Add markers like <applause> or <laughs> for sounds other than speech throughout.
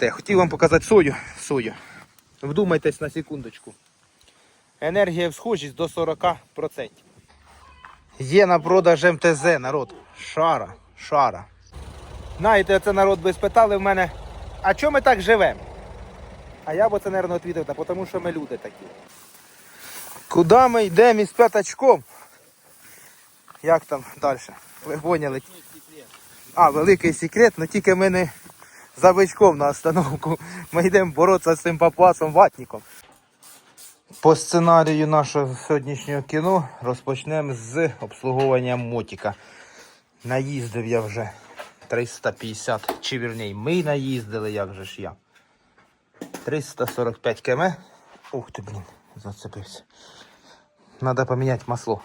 Те, хотів вам показати сою. сою. Вдумайтесь на секундочку. Енергія всхожість до 40%. Є на продаж МТЗ, народ. Шара, шара. Знаєте, це народ би спитали в мене, а чому ми так живемо? А я б це, мабуть, відповідав, та тому що ми люди такі. Куди ми йдемо із п'ятачком? Як там далі? Ви поняли? А, великий секрет, але тільки ми не за бичком на остановку. Ми йдемо боротися з цим папуасом ватником. По сценарію нашого сьогоднішнього кіно розпочнемо з обслуговування мотика. Наїздив я вже 350, чи вірніше, ми наїздили, як же ж я. 345 км. Ух ти, блін, зацепився. Надо поміняти масло.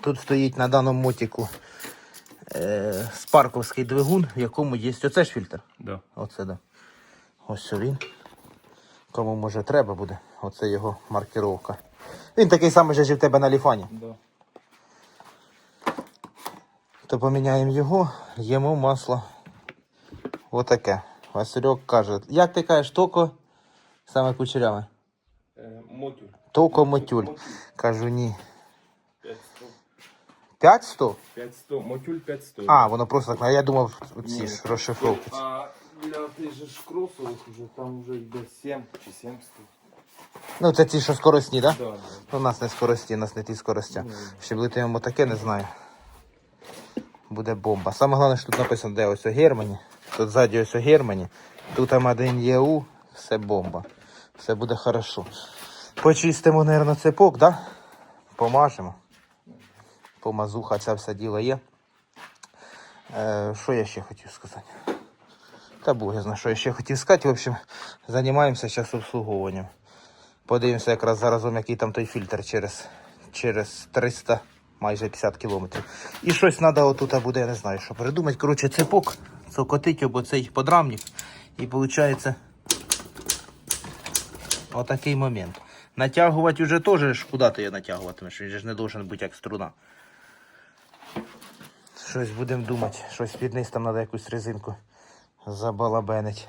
Тут стоїть на даному мотику е, спарковський двигун, в якому є. Оце ж фільтр. Да. Оце да. Ось він. Кому може треба буде. Оце його маркировка. Він такий самий же ж в тебе на ліфані. Да. То поміняємо його, їмо масло. Отаке. Васильок каже, як ти кажеш, токо саме кучеряве? Е, мотюль. Токо мотюль. Кажу, ні. 500. 500? 500. Мотюль 500. А, воно просто так. А я думав, ці ж розшифровки. А для тих же ж кросових уже там вже йде 7 чи 700. Ну, це ті, що скоростні, так? Да? Да, да. Ну, У нас не скорості, у нас не ті скорості. Щоб летимо таке, не знаю. Буде бомба. Саме головне, що тут написано, де ось у Германі. Тут ззаді ось у Германі. Тут Амадин ЄУ, все бомба. Все буде хорошо. Почистимо, мабуть, цепок, да? Помажемо. Помазуха, це все діло є. Е, що я ще хотів сказати? Та Бог я знаю, що я ще хотів сказати. В общем, займаємося зараз обслуговуванням. Подивимося якраз заразом, який там той фільтр через, через 300, майже 50 кілометрів. І щось треба отут буде, я не знаю, що придумати. Коротше, цепок, цокотить або цей подрамник. І виходить отакий момент. Натягувати вже теж, куди ти його натягуватимеш? Він же ж не должен бути як струна. Щось будемо думати, щось під низ там треба якусь резинку забалабенить.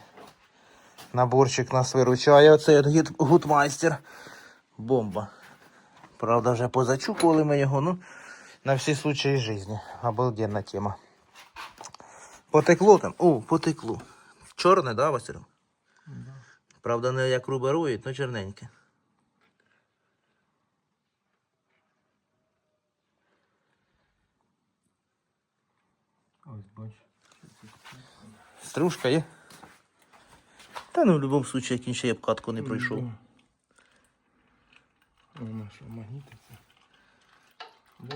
Наборчик нас виручає. Оцей гудмайстер. Бомба. Правда, вже позачукували ми його, ну, на всі случаї житті. Обалденна тема. Потекло там. О, потекло. Чорне, да, Василь? Правда, не як руберують, але чорненьке. Стружка є? Та ну в будь-якому випадку, як він ще обкатку не пройшов. Вона що, магнітиться? Да.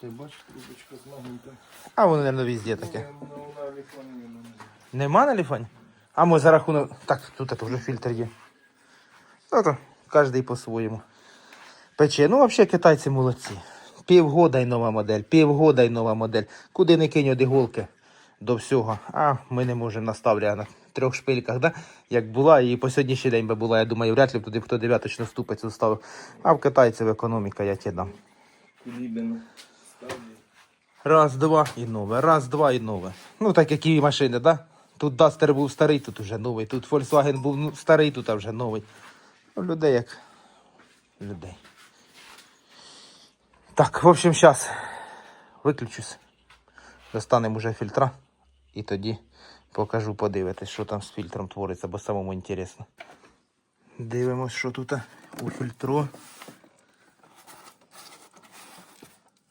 Ти бачиш, трубочка з магнітом. А воно, мабуть, везде таке. Віконена. Нема на ліфоні? А ми за рахунок. Так, тут это вже фільтр є. Ну то, кожен по-своєму. Пече. Ну, взагалі, китайці молодці. Півгода й нова модель, півгода й нова модель. Куди не кинь іголки до всього. А ми не можемо наставляти на трьох шпильках, да? як була, і по сьогоднішній день би була. Я думаю, вряд ли туди хто дев'яточну ступицю ставив. А в китайців економіка, я тебе дам. Раз, два і нове, раз, два і нове. Ну, так як і машини, да? Тут Duster був старий, тут уже новий. Тут Volkswagen був ну, старий, тут вже новий. Ну, людей як людей. Так, в общем, зараз виключусь. Достанемо уже фільтра і тоді покажу, подивитись, що там з фільтром твориться, бо самому інтересно. Дивимось, що тут у фільтро.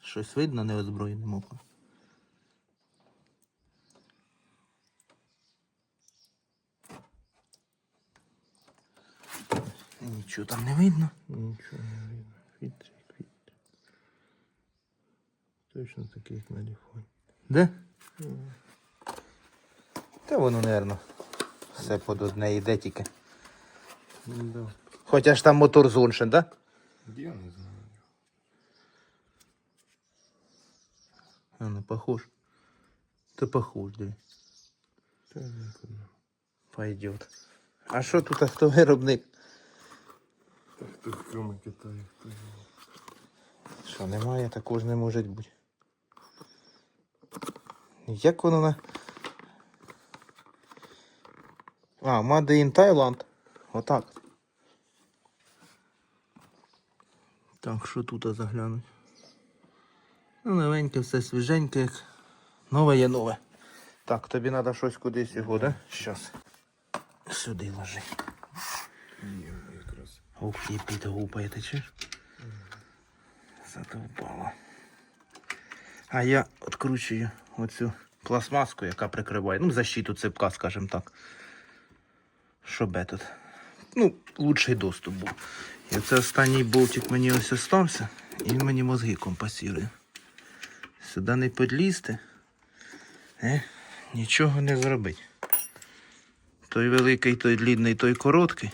Щось видно неозброєним оком. Нічого там не видно. Нічого не видно. Фільтр. Точно такий, як на телефоні. Де? Та воно, напевно, все под одне йде тільки. Да. Хоча ж там мотор зоншен, да? Я не знаю. А, ну похож. Та похож, диви. Та не знаю. Пойдет. А що тут, а хто виробник? Так тут кроме Китаю. хто. Що немає, також не може бути. Як воно на. А, Made in Thailand. Отак. Так, що тут заглянуть? Ну, новеньке, все свіженьке, як нове є нове. Так, тобі треба щось кудись його, да? Щас. Сюди ложи. Є якраз. Ух, ти підгупає, ти чуєш? Задовбало. А я відкручую оцю пластмаску, яка прикриває. Ну, защиту цепка, скажімо так. Щоб этот. Ну, лучший доступ був. І оце останній болтик мені ось остався, і він мені мозги компасірує. Сюди не підлізти. Е, нічого не зробить. Той великий, той длідний, той короткий.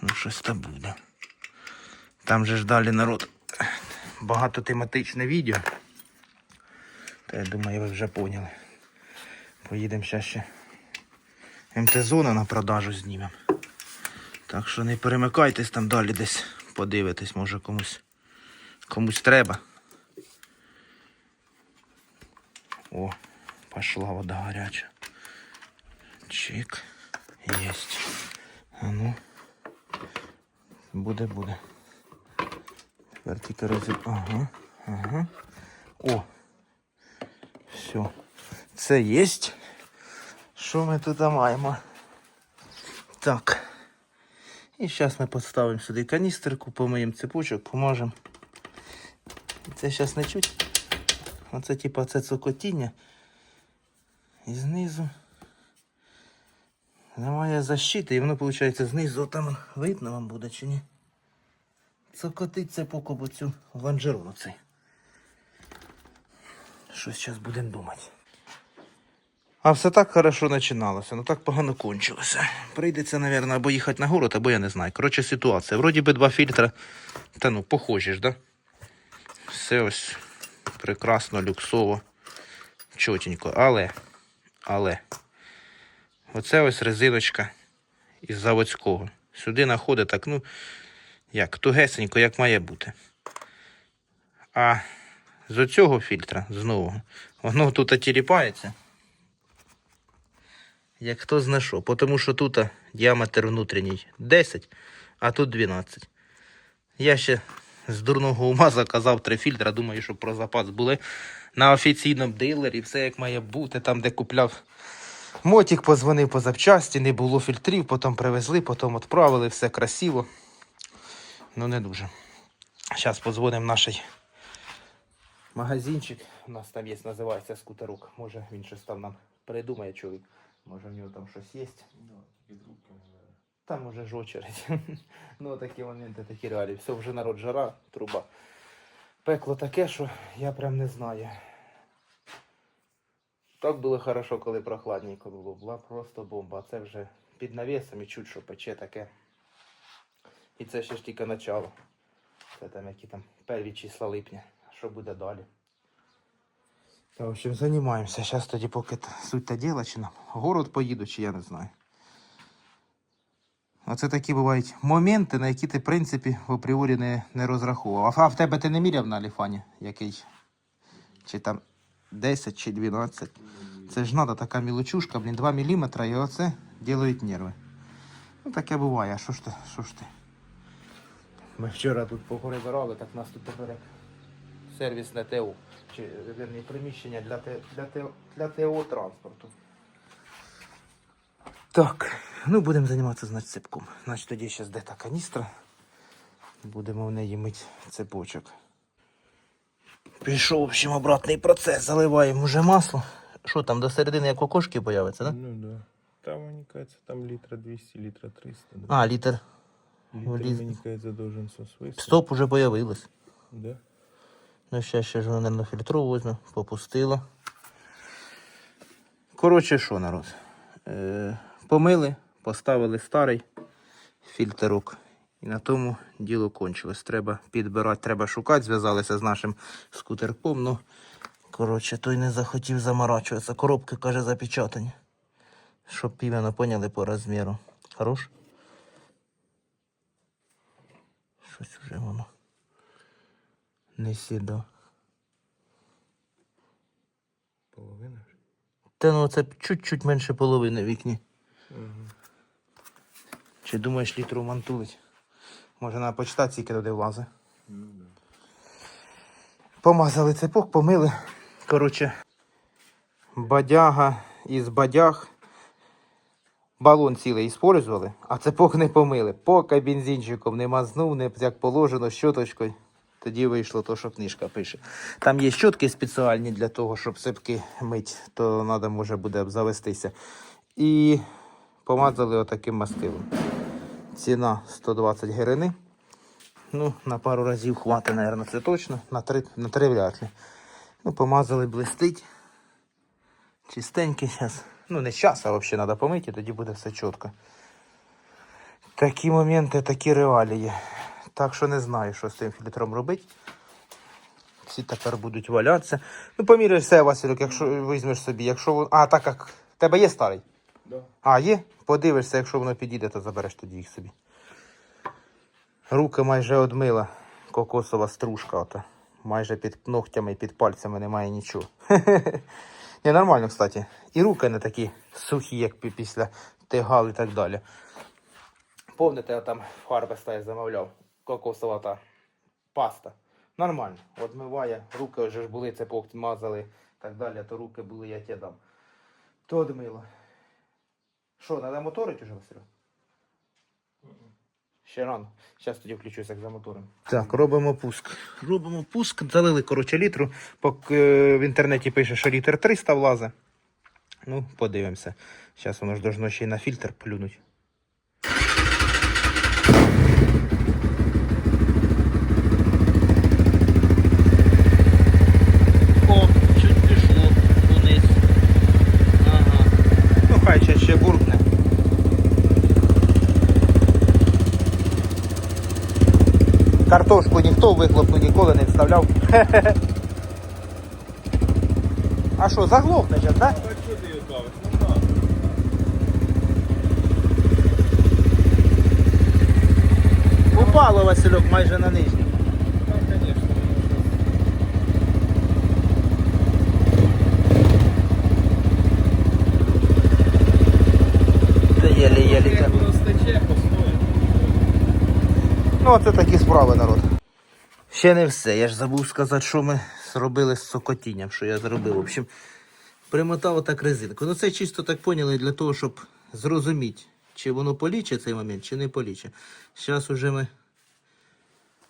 Ну, щось там буде. Там же ж далі народ багатотематичне відео. Та я думаю, ви вже поняли. Поїдемо ще ще МТ-зона на продажу знімемо. Так що не перемикайтесь там далі десь подивитесь, може комусь комусь треба. О, пошла вода гаряча. Чик. Єсть. А ну. Буде, буде. Тепер тільки. Ага, ага. О. Все. Це єсть. Що ми тут маємо? Так. І зараз ми поставимо сюди каністерку, помиємо цепочок, поможемо. Це зараз не чуть. Оце типа це цокотіння. І знизу. Немає защити, і воно, виходить, знизу там видно вам буде чи ні? Цокотиться по кобуцю ланжерон оцей. Щось зараз будемо думати. А все так хорошо починалося, ну так погано кончилося. Прийдеться, мабуть, або їхати на город, або я не знаю. Коротше, ситуація. Вроді би два фільтри, та ну, похожі ж, да? Все ось прекрасно, люксово, чотенько. Але, але, оце ось резиночка із заводського. Сюди находить так, ну, як, тугесенько, як має бути. А з оцього фільтра, з нового, воно тут тіліпається. Як хто зна що. Тому що тут діаметр внутрішній 10, а тут 12. Я ще з дурного ума заказав три фільтра. Думаю, що про запас були на офіційному дилері. Все як має бути, там, де купляв. Мотик позвонив по запчасті, не було фільтрів, потім привезли, потім відправили, все красиво. Ну не дуже. Зараз позвонимо в магазинчик. У нас там є, називається скутерок. Може він щось там нам придумає чоловік. Може в нього там щось є. Бере. Там уже ж очередь. <laughs> ну такі моменти, такі реалії. Все, вже народ жара, труба. Пекло таке, що я прям не знаю. Так було хорошо, коли прохладненько було. Була просто бомба. А це вже під навісом і чуть, що пече таке. І це ще ж тільки начало. Це там які там перві числа липня. Що буде далі? Та, в общем, займаємося. Зараз тоді поки суть та діла, чи на город поїду, чи я не знаю. Оце такі бувають моменти, на які ти, в принципі, в апріорі не, не розраховував. А в тебе ти не міряв на аліфані який? Чи там 10 чи 12. Це ж треба така мілочушка, блін, 2 мм, і оце ділають нерви. Ну таке буває, а що ж ти? Що ж ти? Ми вчора тут поперебирали, так нас тут тепер сервісне ТО. Чи вірні, приміщення для, Т- для, для ТО транспорту. Так, ну будемо займатися значить, цепком. Значить, тоді ще де та каністра. Будемо в неї мити цепочок. Пішов, в общем, обратний процес. Заливаємо вже масло. Що там, до середини як окошки появиться, да? Ну да. Там, мені кажется, там літра 200, літра 300. Да? А, літр. Вліз- мені кажется, должен висити. Стоп уже появилось. Да? Ну, ще ще ж вона на фільтру возьму, попустила. Коротше, що, народ? Е, помили, поставили старий фільтрок. І на тому діло кончилось. Треба підбирати, треба шукати. Зв'язалися з нашим скутерком. Ну, коротше, той не захотів заморачуватися. Коробки, каже, запечатані. Щоб іменно поняли по розміру. Хорош? Щось вже воно. Не сідо. Половина. Та ну це чуть-чуть менше половини вікні. Чи думаєш літру мантулить? Може на скільки туди влазе. Помазали цепок, помили. Коротше, бадяга із бадяг. Балон цілий іспользували, а цепок не помили. Поки бензинчиком не мазнув, не як положено, щоточкою. Тоді вийшло то, що книжка пише. Там є щотки спеціальні для того, щоб цепки мить, то треба може буде завестися. І помазали отаким мастилом. Ціна 120 гривень. Ну, на пару разів хватить, мабуть, це точно. На три, на три вряд ли. Ну, помазали, блистить. Чистенький зараз. Ну, не зараз, а взагалі треба помити, тоді буде все чітко. Такі моменти, такі реалії. Так що не знаю, що з цим фільтром робити. Всі тепер будуть валятися. Ну, поміряєш все, Васильок, якщо візьмеш собі, якщо воно. А, так як. в Тебе є старий? Да. А, є? Подивишся, якщо воно підійде, то забереш тоді їх собі. Руки майже одмила кокосова стружка. Ото. Майже під ногтями і під пальцями немає нічого. <laughs> Ні, нормально, кстати. І руки не такі сухі, як після тигал і так далі. Помните, я там в стає замовляв кокосова та паста. Нормально. Одмиває, руки вже ж були, цепок мазали і так далі, то руки були, я тебе дам. То одмило. Що, треба моторити вже, Василь? Ще рано. Зараз тоді включуся, як за мотором. Так, робимо пуск. Робимо пуск, залили, коротше, літру. Поки е, в інтернеті пише, що літр 300 влазе. Ну, подивимося. Зараз воно ж должно ще й на фільтр плюнуть. О, чуть пішло вниз. Ага. Ну, хай ще ще буркне. Картошку ніхто в вихлопну ніколи. <laughs> А що, заглохне зараз, так? Так що ти її давиш? Ну так. Упало Васильок майже на нижній. Так, звісно, воно Та єлі-єлі. Ну, оце такі справи, народ. Ще не все. Я ж забув сказати, що ми зробили з сокотінням, що я зробив. В общем, примотав отак резинку. Ну це чисто так поняли для того, щоб зрозуміти, чи воно полічить цей момент, чи не полічить. Зараз уже ми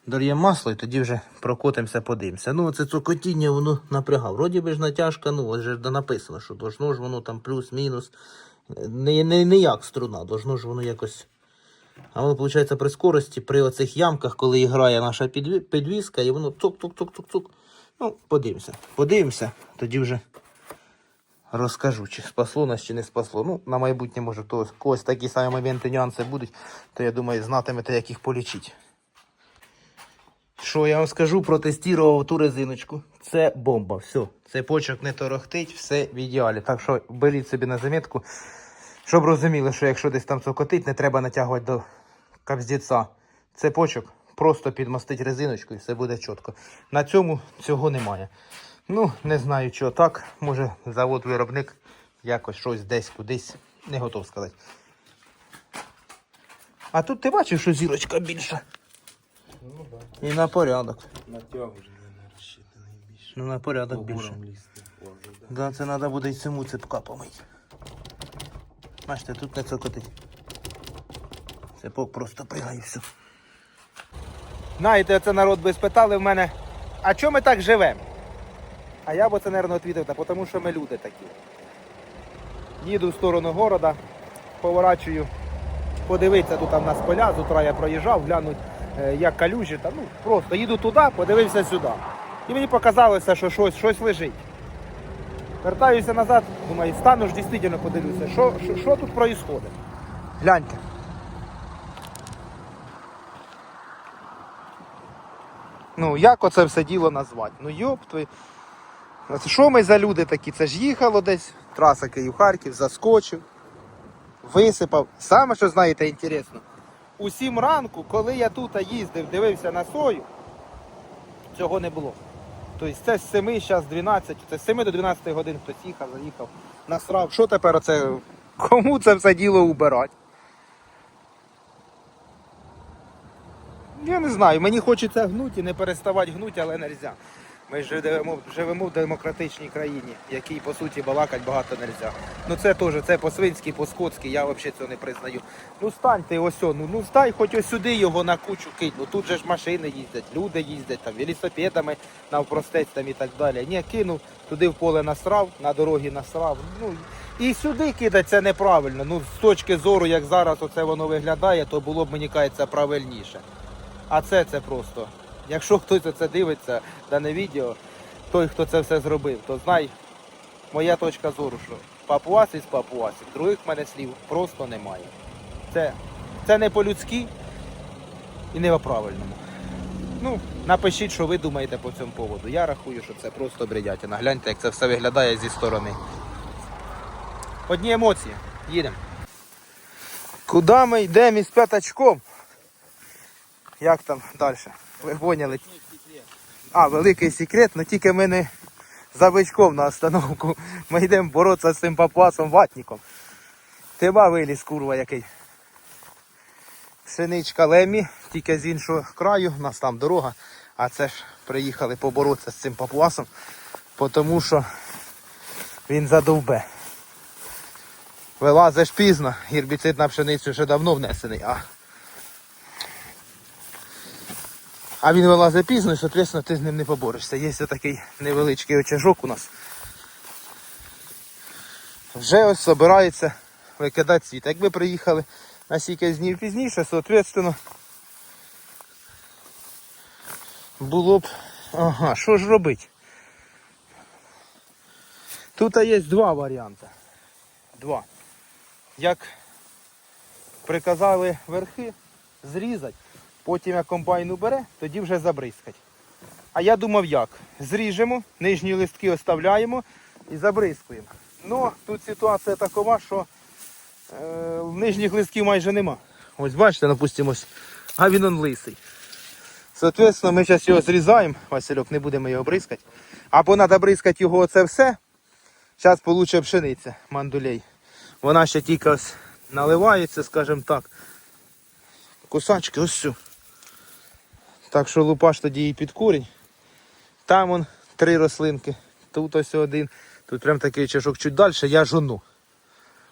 дольємо масло і тоді вже прокотимося, подивимося. Ну, це цокотіння воно напрягав. Вроді би ж натяжка, ну, ось написано, що должно ж воно там плюс-мінус. Не, не, не як струна, должно ж воно якось. А воно, виходить, при скорості, при оцих ямках, коли грає наша підві- підвіска, і воно цук-цук-цук-цук-цук. Ну, подивимося. Подивимося, тоді вже розкажу, чи спасло нас, чи не спасло. Ну, на майбутнє, може, то когось такі самі моменти, нюанси будуть, то я думаю, знатимете, як їх полічити. Що я вам скажу, протестував ту резиночку. Це бомба. Все. Цей почок не торохтить, все в ідеалі. Так що беріть собі на замітку. Щоб розуміли, що якщо десь там цокотить, не треба натягувати до капздіца. Це почок, просто підмастить резиночку і все буде чітко. На цьому цього немає. Ну, не знаю, чого так. Може, завод-виробник якось щось десь кудись. Не готов сказати. А тут ти бачив, що зірочка більша. Ну так. І на порядок. Натяг вже не розчитаний більше. Ну, на порядок більше. Погором лізти. Боже, да. Да, це треба буде й цьому цепка помити. Бачите, тут не цокотить. Цепок просто пригає все. Знаєте, це народ би спитали в мене, а чому ми так живемо? А я б оце, мабуть, відповів, тому що ми люди такі. Їду в сторону города, поворачую, подивитися, тут там у нас поля, з утра я проїжджав, глянуть, е, як калюжі, та, ну, просто їду туди, подивився сюди. І мені показалося, що щось, щось лежить. Вертаюся назад, думаю, стану ж дійсно подивлюся, що, що, що тут відбувається. Гляньте. Ну, як оце все діло назвати? Ну йоп. Що ми за люди такі? Це ж їхало десь, траса Київ-Харків, заскочив, висипав. Саме що знаєте, інтересно. У сім ранку, коли я тут їздив, дивився на сою, цього не було. Тобто це з 7, зараз 12, це з 7 до 12 годин хтось їхав, заїхав насрав. Що тепер оце? Кому це все діло убирати? Я не знаю, мені хочеться гнути і не переставати гнути, але не можна. Ми живемо, живемо в демократичній країні, якій по суті балакать багато не можна. Ну це теж, це по-свинськи, по-скотськи, я взагалі цього не признаю. Ну стань ти ось, ну, ну стай хоч ось сюди його на кучу кинь. Ну тут же ж машини їздять, люди їздять, там, велосипедами навпростець там і так далі. Ні, кинув, туди в поле насрав, на дорогі насрав. Ну, і сюди кидати це неправильно. Ну, з точки зору, як зараз оце воно виглядає, то було б, мені кажеться, правильніше. А це це просто. Якщо хтось це дивиться, дане відео, той, хто це все зробив, то знай, моя точка зору, що папуас із папуасів, других в мене слів просто немає. Це, це не по-людськи і не по-правильному. Ну, напишіть, що ви думаєте по цьому поводу. Я рахую, що це просто бредятина. Гляньте, як це все виглядає зі сторони. Одні емоції. Їдемо. Куди ми йдемо із п'ятачком? Як там далі? Ви поняли? А, великий секрет, але тільки ми не за бичком на остановку. Ми йдемо боротися з цим папуасом ватником. Тиба виліз, курва, який. Синичка Лемі, тільки з іншого краю, у нас там дорога, а це ж приїхали поборотися з цим папуасом, тому що він задовбе. Вилазиш пізно, гербіцид на пшеницю вже давно внесений, а А він вилазить пізно, і, соответственно, ти з ним не поборешся. Є такий невеличкий очажок у нас. Вже ось збирається викидати світ. Якби приїхали на стільки днів пізніше, соответственно, було б... Ага, що ж робити? Тут є два варіанти. Два. Як приказали верхи зрізати, потім як комбайн убере, тоді вже забризкать. А я думав як? Зріжемо, нижні листки оставляємо і забризкуємо. Ну, тут ситуація такова, що е, нижніх листків майже нема. Ось бачите, допустимо, ось, а він он лисий. Соответственно, ми зараз його зрізаємо, Васильок, не будемо його бризкати. Або треба бризкати його оце все. Зараз получить пшениця мандулей. Вона ще тільки ось наливається, скажімо так. Кусачки ось сю. Так що лупаш тоді і під корінь. Там он три рослинки. Тут ось один. Тут прям такий чашок чуть далі, я жону.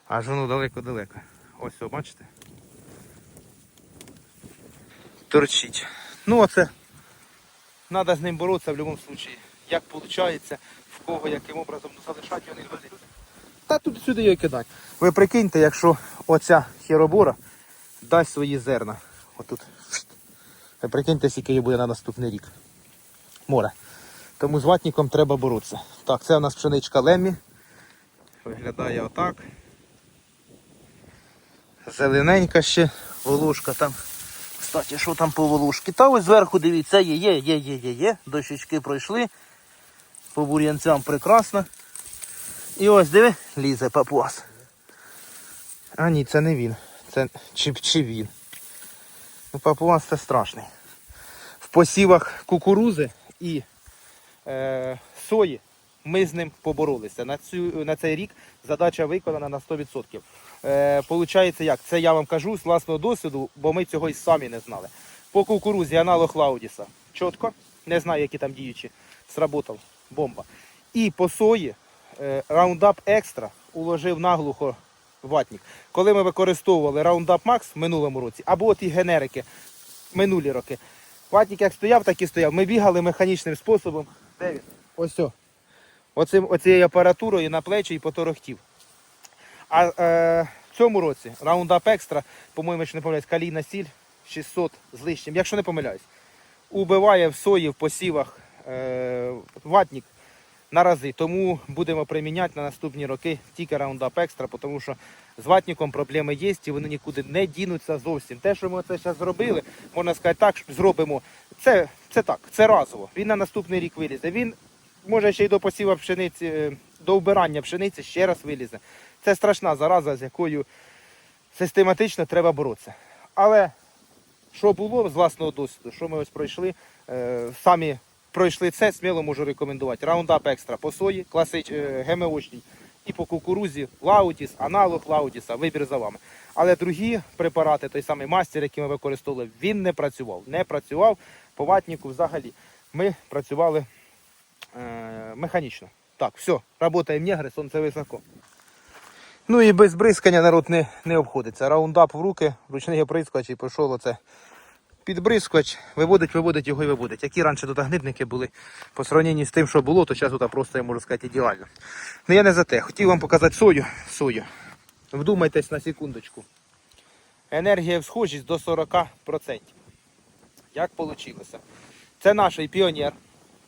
А жону далеко-далеко. Ось, о, бачите? Торчить. Ну оце. Треба з ним боротися в будь-якому випадку. Як виходить, в кого, яким образом ну, залишати його інвалід. Та тут сюди його кидати. Ви прикиньте, якщо оця херобора дасть свої зерна. Отут. Прикиньте, скільки її буде на наступний рік. Море. Тому з ватником треба боротися. Так, це у нас пшеничка Лемі. Виглядає отак. Зелененька ще, волушка там. Кстати, що там по волушки? Та ось зверху дивіться, є, є, є, є, є, є. Дощечки пройшли. По бур'янцям прекрасно. І ось диви, лізе папуас. А ні, це не він. Це чи, чи він. Ну, папуас це страшний. В посівах кукурузи і е, сої ми з ним поборолися. На, цю, на цей рік задача виконана на 100%. Е, получається як? Це я вам кажу з власного досвіду, бо ми цього і самі не знали. По кукурузі аналог Лаудіса. Чітко, не знаю, які там діючі. Сработав. Бомба. І по сої е, Roundup Extra уложив наглухо ватник. Коли ми використовували Roundup Max в минулому році, або от і генерики минулі роки, ватник як стояв, так і стояв. Ми бігали механічним способом. Де? Ось о. Оцим, оцією апаратурою на плечі і поторохтів. А е, в цьому році Roundup Extra, по-моєму, якщо не помиляюсь, калійна сіль 600 з лишнім, якщо не помиляюсь, убиває в сої в посівах е, ватник на рази. Тому будемо приміняти на наступні роки тільки Roundup Extra, тому що з ватником проблеми є і вони нікуди не дінуться зовсім. Те, що ми це зараз зробили, можна сказати так, зробимо. Це, це так, це разово. Він на наступний рік вилізе. Він може ще й до посіва пшениці, е, до вбирання пшениці ще раз вилізе. Це страшна зараза, з якою систематично треба боротися. Але що було з власного досвіду, що ми ось пройшли, е, самі пройшли це, сміло можу рекомендувати. Roundup Extra по сої, класич, е, ГМОшній І по кукурузі Лаутіс, аналог Лаутіса, вибір за вами. Але другі препарати, той самий мастер, який ми використовували, він не працював. Не працював по ватніку взагалі. Ми працювали е, механічно. Так, все, працюємо негри, сонце високо. Ну і без бризкання народ не, не обходиться. Раундап в руки, ручний оприскувач і пішов оце підбризкувач, виводить, виводить його і виводить. Які раніше тут гнидники були по сравненні з тим, що було, то зараз тут просто, я можу сказати, ідеально. Ну я не за те. Хотів вам показати сою. сою. Вдумайтесь на секундочку. Енергія всхожість до 40%. Як вийшло? Це наш піонер,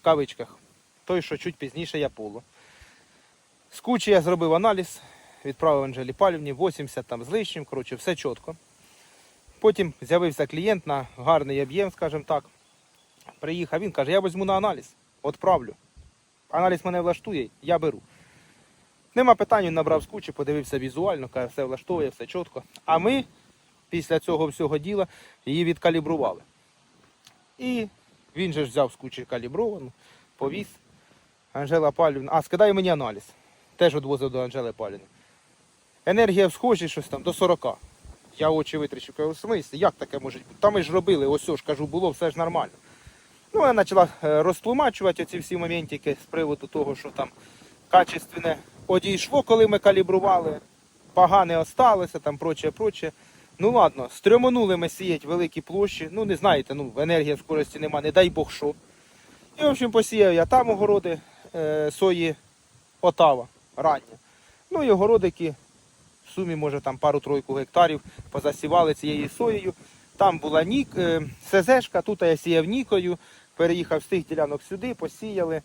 в кавичках, той, що чуть пізніше я полу. З кучі я зробив аналіз, відправив Анжелі Палівні, 80 там з лишнім, коротше, все чітко. Потім з'явився клієнт на гарний об'єм, скажімо так. Приїхав, він каже, я візьму на аналіз, відправлю. Аналіз мене влаштує, я беру. Нема питань, він набрав з подивився візуально, каже, все влаштовує, все чітко. А ми після цього всього діла її відкалібрували. І він же ж взяв з калібровану, повіз. Анжела Палівна, а скидає мені аналіз. Теж відвозив до Анжели Палівни. Енергія всхожі щось там до 40. Я очі витріщу, кажу, в смислі, як таке може бути? Там ми ж робили, ось ж кажу, було все ж нормально. Ну, я почала е, розтлумачувати ці всі моментики з приводу того, що там качественне одійшло, коли ми калібрували, погане осталося, там проче, проче. Ну ладно, стрьоманули ми сіять великі площі. Ну, не знаєте, ну, енергії скорості нема, не дай Бог що. І, в общем, посіяв я там огороди е, сої Отава, рання. Ну і огородики в сумі, може, там пару-тройку гектарів позасівали цією соєю. Там була нік, е, СЗшка, тут я сіяв нікою, переїхав з тих ділянок сюди, посіяли.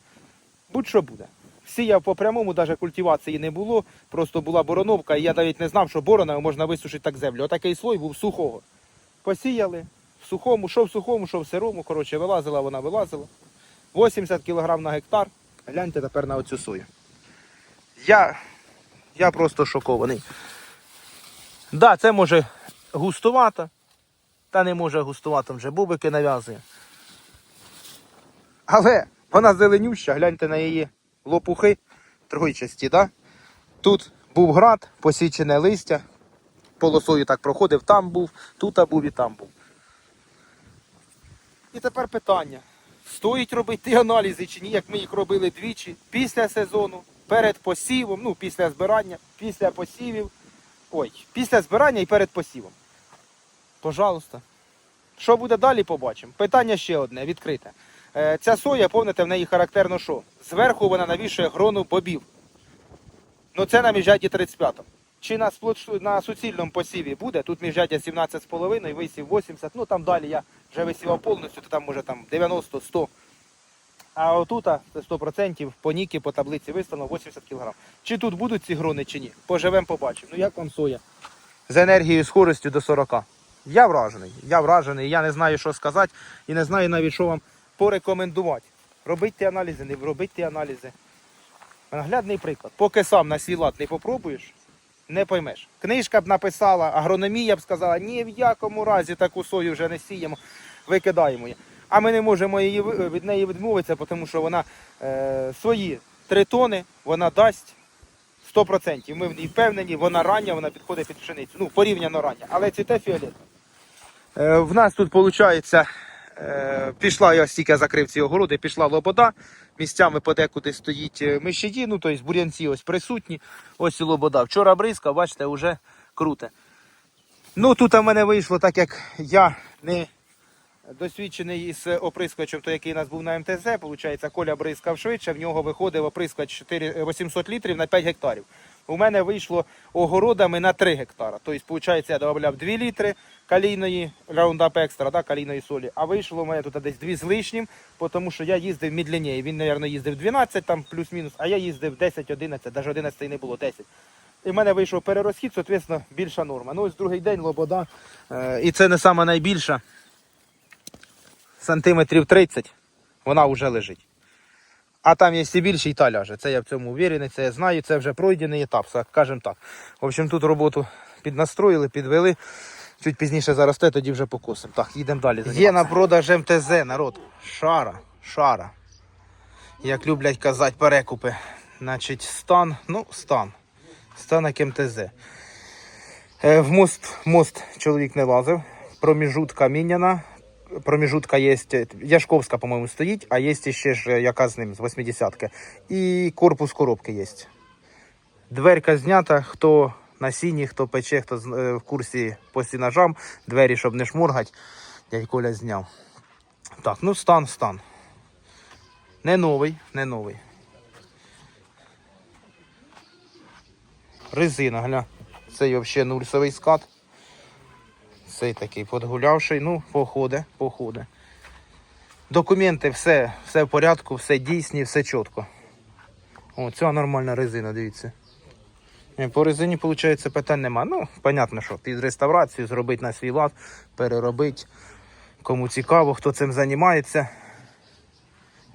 Будь-що буде. Сіяв по прямому, навіть культивації не було, просто була бороновка, і я навіть не знав, що бороною можна висушити так землю. Отакий слой був сухого. Посіяли в сухому, що в сухому, що в сирому. Коротше, вилазила вона, вилазила. 80 кг на гектар. Гляньте тепер на оцю сою. Я, я просто шокований. Да, це може густувато, та не може густувато, вже бубики нав'язує. Але вона зеленюща, гляньте на її лопухи тройчасті, да? Тут був град, посічене листя, полосою так проходив, там був, тут був і там був. І тепер питання. Стоїть робити аналізи чи ні, як ми їх робили двічі після сезону, перед посівом, ну після збирання, після посівів. Ой, після збирання і перед посівом. Пожалуйста. Що буде далі, побачимо. Питання ще одне, відкрите. Е, ця соя, помните, в неї характерно що? Зверху вона навішує грону бобів. Ну це на міжжаті 35 Чи на, на суцільному посіві буде? Тут міжжаття 17,5, висів 80. Ну там далі я вже висівав повністю, то там може там 90-100. А отута це 100% по ніки, по таблиці виставлено 80 кг. Чи тут будуть ці грони, чи ні? Поживемо, побачимо. Ну як вам соя? З енергією скоростю до 40. Я вражений. Я вражений. Я не знаю, що сказати і не знаю навіть, що вам порекомендувати. Робіть ті аналізи, не робіть ті аналізи. Наглядний приклад. Поки сам на свій лад не попробуєш, не поймеш. Книжка б написала, агрономія б сказала, ні в якому разі таку сою вже не сіємо, викидаємо її. А ми не можемо її, від неї відмовитися, тому що вона е, свої 3 тони вона дасть 100%. Ми в ній впевнені, вона рання, вона підходить під пшеницю. Ну, порівняно рання. Але цвіте фіолет. Е, в нас тут виходить, е, пішла, я стільки закрив ці огороди, пішла лобода. Місцями подекуди стоїть е, миші, ну тобто бур'янці ось присутні. Ось і лобода. Вчора бризка, бачите, вже круте. Ну тут у мене вийшло так, як я не досвідчений із оприскувачем, той, який у нас був на МТЗ, виходить, Коля бризкав швидше, в нього виходив оприскувач 4, 800 літрів на 5 гектарів. У мене вийшло огородами на 3 гектара. Тобто, виходить, я додавав 2 літри калійної Roundup Extra, да, калійної солі, а вийшло у мене тут десь 2 з лишнім, тому що я їздив медленніше. Він, мабуть, їздив 12, там плюс-мінус, а я їздив 10-11, навіть 11 не було, 10. І в мене вийшов перерозхід, соответственно, більша норма. Ну ось другий день лобода. Е, і це не саме найбільша. Сантиметрів 30 вона вже лежить. А там є і більше, і та ляже. Це я в цьому уверений, це я знаю, це вже пройдений етап, скажімо так. В общем, тут роботу піднастроїли, підвели. Чуть пізніше заросте, тоді вже покосимо. Так, їдемо далі. Є на продаж МТЗ, народ. Шара, шара. Як люблять казати перекупи. Значить, стан, ну, стан. Станок МТЗ. Е, В мост, мост чоловік не лазив. Проміжутка міняна. Проміжутка є, Яшковська, по-моєму, стоїть, а є ще ж е, яка з ним, з 80-ки. І корпус коробки є. Дверка знята, хто на сіні, хто пече, хто в курсі по сінажам, двері, щоб не шмургать, дядь Коля зняв. Так, ну стан, стан. Не новий, не новий. Резина, гля. Цей взагалі нульсовий скат. Цей такий подгулявший, ну, походе, походе. Документи, все, все в порядку, все дійсні, все чітко. О, ця нормальна резина, дивіться. По резині, виходить, питань нема. Ну, понятно, що під реставрацію зробити на свій лад, переробити. Кому цікаво, хто цим займається.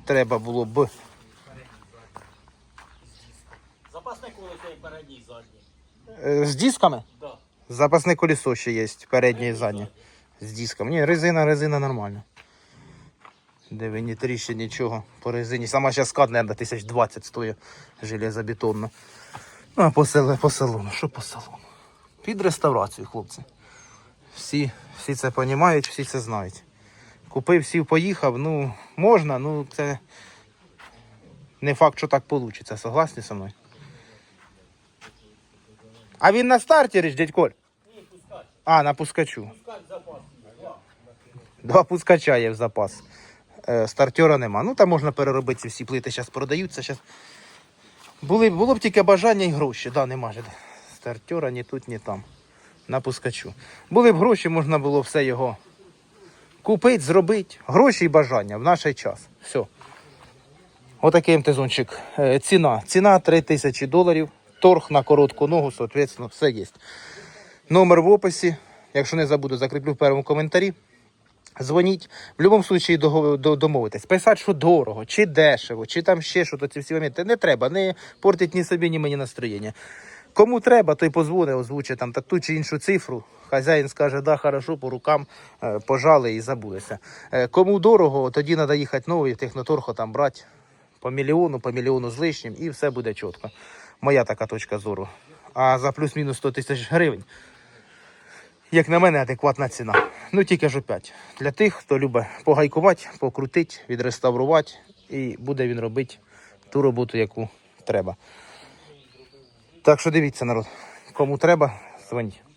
Треба було б. Запасне колесо і передній задній. Е, З дисками? Да. Запасне колесо ще є, переднє і заднє. З диском. Ні, резина, резина нормальна. Де ви ні тріщин, нічого по резині. Сама зараз скат, мабуть, 1020 стоїть железобетонна. Ну, а по, селе, по салону, що по салону? Під реставрацію, хлопці. Всі, всі це розуміють, всі це знають. Купив, сів, поїхав, ну, можна, ну це не факт, що так вийде. Согласні зі мною? А він на стартері ж, дядь Коль? А, на пускачу. Два. Пускача є в запас. Е, стартера нема. Ну там можна переробити всі плити, зараз продаються. Щас... Були, було б тільки бажання і гроші. Да, нема ж стартера ні тут, ні там. На пускачу. Були б гроші, можна було все його купити, зробити. Гроші і бажання в наш час. Все. Отакий МТЗончик. Е, Ціна. Ціна 3000 тисячі доларів. Торг на коротку ногу, соответственно, все є. Номер в описі. Якщо не забуду, закріплю в першому коментарі. Дзвоніть. В будь-якому випадку домовитись. Писати, що дорого, чи дешево, чи там ще що, то ці всі моменти. Не треба, не портить ні собі, ні мені настроєння. Кому треба, той позвонить, озвучить там та ту чи іншу цифру. Хазяїн скаже, да, хорошо, по рукам е, пожали і забудеться. Е, Кому дорого, тоді треба їхати новий техноторхо там брати по мільйону, по мільйону з лишнім, і все буде чітко. Моя така точка зору. А за плюс-мінус 100 тисяч гривень як на мене, адекватна ціна. Ну тільки ж опять. Для тих, хто любить погайкувати, покрутити, відреставрувати, і буде він робити ту роботу, яку треба. Так що дивіться, народ. Кому треба, дзвоніть.